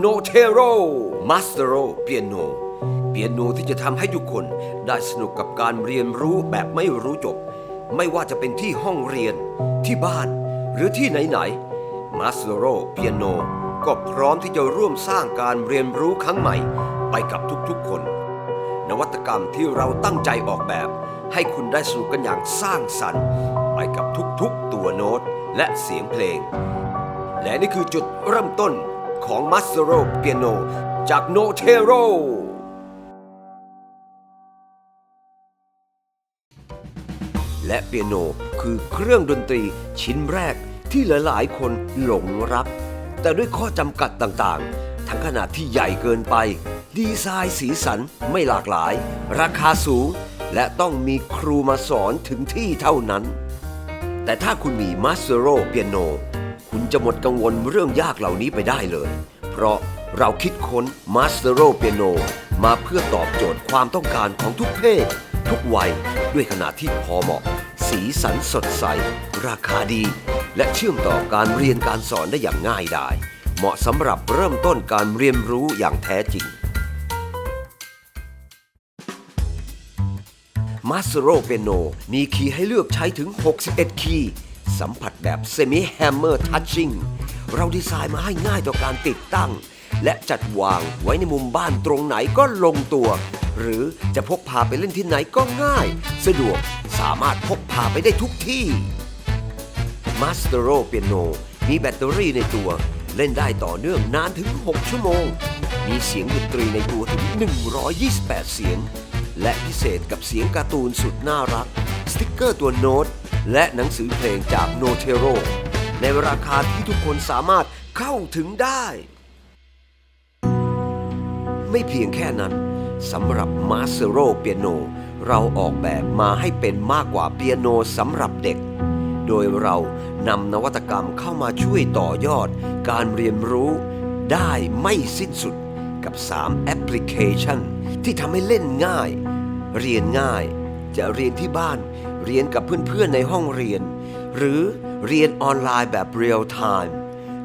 โนเทโรมาสเตโรเปียโนเปียโนที่จะทำให้ทุกคนได้สนุกกับการเรียนรู้แบบไม่รู้จบ ไม่ว่าจะเป็นที่ห้องเรียน ที่บ้าน หรือที่ไหนๆมาสเตโรเปียโนก็พร้อมที่จะร่วมสร้างการเรียนรู้ครั้งใหม่ ไปกับทุกๆคน นวัตกรรมที่เราตั้งใจออกแบบ ให้คุณได้สนุกกันอย่างสร้างสรรค์ ไปกับทุกๆตัวโน้ตและเสียงเพลง และนี่คือจุดเริ่มต้น ของ m a s e r o Piano จาก Notero และเปียโนคือเครื่องดนตรีชิ้นแรกที่หลายๆ คนหลงรัก แต่ด้วยข้อจำกัดต่างๆ ทั้งขนาดที่ใหญ่เกินไป ดีไซน์สีสันไม่หลากหลาย ราคาสูง และต้องมีครูมาสอนถึงที่เท่านั้น แต่ถ้าคุณมี m a s e r o Piano คุณ จะหมดกังวลเรื่องยากเหล่านี้ไปได้เลย เพราะเราคิดค้น m a s e r o Piano มาเพื่อตอบโจทย์ความต้องการของทุกเพศ ทุกวัยด้วยขนาดที่พอเหมาะ สีสันสดใส ราคาดี และเชื่อมต่อการเรียนการสอนได้อย่างง่ายดายเหมาะสำหรับเริ่มต้นการเรียนรู้อย่างแท้จริงมาสโรเปียโนมีคีย์ให้เลือกใช้ถึง 61 คีย์ สัมผัสแบบ Semi Hammer Touching เราดีไซน์มาให้ง่ายต่อการติดตั้ง และจัดวางไว้ในมุมบ้านตรงไหนก็ลงตัว หรือจะพกพาไปเล่นที่ไหนก็ง่าย สะดวกสามารถพกพาไปได้ทุกที่มาสเตอร์เปียโนมีแบตเตอรี่ในตัว เล่นได้ต่อเนื่องนานถึง 6 ชั่วโมง มีเสียงดนตรีในตัวถึง 128 เสียง และพิเศษกับเสียงการ์ตูนสุดน่ารัก สติกเกอร์ตัวโน้ต และหนังสือเพลงจากโนเทโรในราคาที่ทุกคนสามารถเข้าถึงได้ ไม่เพียงแค่นั้นสำหรับมาสโรเปียโนเราออกแบบมาให้เป็นมากกว่าเปียโนสำหรับเด็ก โดยเรานำนวัตกรรมเข้ามาช่วยต่อยอด การเรียนรู้ได้ไม่สิ้นสุดกับ 3 แอปพลิเคชัน ที่ทำให้เล่นง่าย เรียนง่าย จะเรียนที่บ้าน เรียนกับเพื่อนๆในห้องเรียน หรือเรียนออนไลน์แบบเรียลไทม์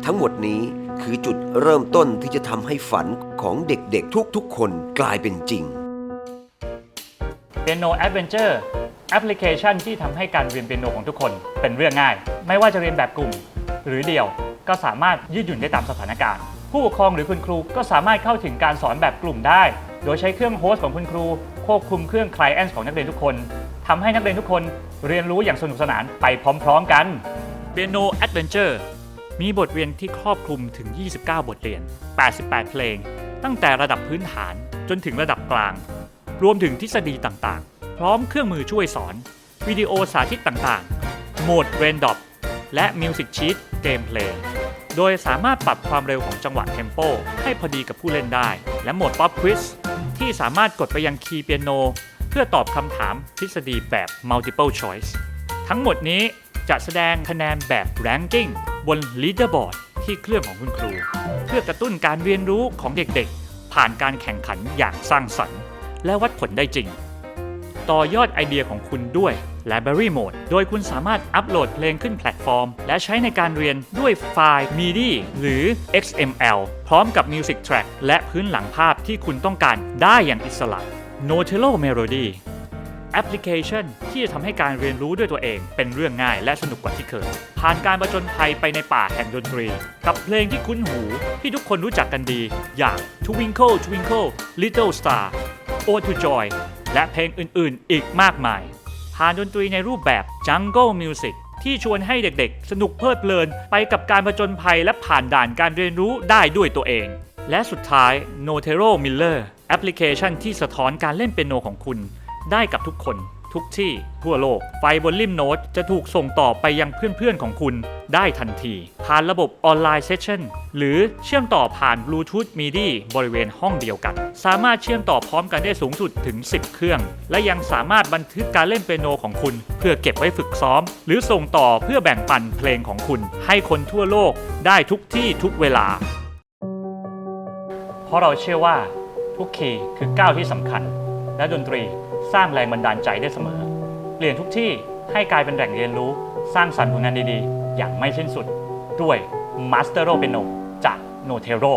ทั้งหมดนี้คือจุดเริ่มต้นที่จะทำให้ฝันของเด็กๆทุกๆ คนกลายเป็นจริง Piano Adventure แอปพลิเคชันที่ทำให้การเรียนเปียโนของทุกคนเป็นเรื่องง่าย ไม่ว่าจะเรียนแบบกลุ่ม หรือเดี่ยวก็สามารถยืดหยุ่นได้ตามสถานการณ์ ผู้ปกครองหรือคุณครูก็สามารถเข้าถึงการสอนแบบกลุ่มได้ โดยใช้เครื่องโฮสต์ของคุณครู ควบคุมเครื่อง Client ของนักเรียนทุกคน ทำให้นักเรียนทุกคนเรียนรู้อย่างสนุกสนานไปพร้อมๆกัน Piano Adventure มีบทเรียนที่ครอบคลุมถึง 29 บทเรียน 88 เพลง ตั้งแต่ระดับพื้นฐานจนถึงระดับกลาง รวมถึงทฤษฎีต่างๆ พร้อมเครื่องมือช่วยสอน วิดีโอสาธิตต่างๆ โหมดเรนดอปและมิวสิกชีตเกมเพลย์โดยสามารถปรับความเร็วของจังหวะเทมโป ให้พอดีกับผู้เล่นได้ และโหมดป๊อปควิสที่สามารถกดไปยังคีย์เปียโน พื่อตอบคำถามทฤษฎีแบบ multiple choice ทั้งหมดนี้จะแสดงคะแนนแบบ ranking บน leaderboard ที่เครื่องของคุณครู เพื่อกระตุ้นการเรียนรู้ของเด็กๆ ผ่านการแข่งขันอย่างสร้างสรรค์ และวัดผลได้จริง ต่อยอดไอเดียของคุณด้วย Library Mode โดยคุณสามารถอัปโหลดเพลงขึ้นแพลตฟอร์ม และใช้ในการเรียนด้วยไฟล์ MIDI หรือ XML พร้อมกับ Music Track และพื้นหลังภาพที่คุณต้องการได้อย่างอิสระ Notelo Melody แอปพลิเคชันที่จะทำให้การเรียนรู้ด้วยตัวเองเป็นเรื่องง่ายและสนุกกว่าที่เคย ผ่านการประจนภัยไปในป่าแห่งดนตรี กับเพลงที่คุ้นหูที่ทุกคนรู้จักกันดี อย่าง Twinkle Twinkle Little Star o to Joy และเพลงอื่นๆ อีกมากมาย ผ่านดนตรีในรูปแบบ Jungle Music ที่ชวนให้เด็กๆ สนุกเพลิดเพลินไปกับการประจนภัยและผ่านด่านการเรียนรู้ได้ด้วยตัวเอง และสุดท้าย Notero Miller ปพลิเคชันที่สะท้อนการเล่นเปียโนของคุณ ได้กับทุกคน ทุกที่ ทั่วโลก ไฟล์บนริมโน้ตจะถูกส่งต่อไปยังเพื่อนๆของคุณได้ทันที ผ่านระบบออนไลน์เซสชั่นหรือเชื่อมต่อผ่านบลูทูธมีดีบริเวณห้องเดียวกัน สามารถเชื่อมต่อพร้อมกันได้สูงสุดถึง 10 เครื่อง และยังสามารถบันทึกการเล่นเปียโนของคุณ เพื่อเก็บไว้ฝึกซ้อม หรือส่งต่อเพื่อแบ่งปันเพลงของคุณ ให้คนทั่วโลกได้ทุกที่ทุกเวลา เพราะเราเชื่อว่า ทุกคีย์คือก้าวที่สำคัญ และดนตรีสร้างแรงบันดาลใจได้เสมอ เปลี่ยนทุกที่ให้กลายเป็นแหล่งเรียนรู้ สร้างสรรค์ผลงานดีๆ อย่างไม่สิ้นสุด ด้วย Master o Piano จาก Notero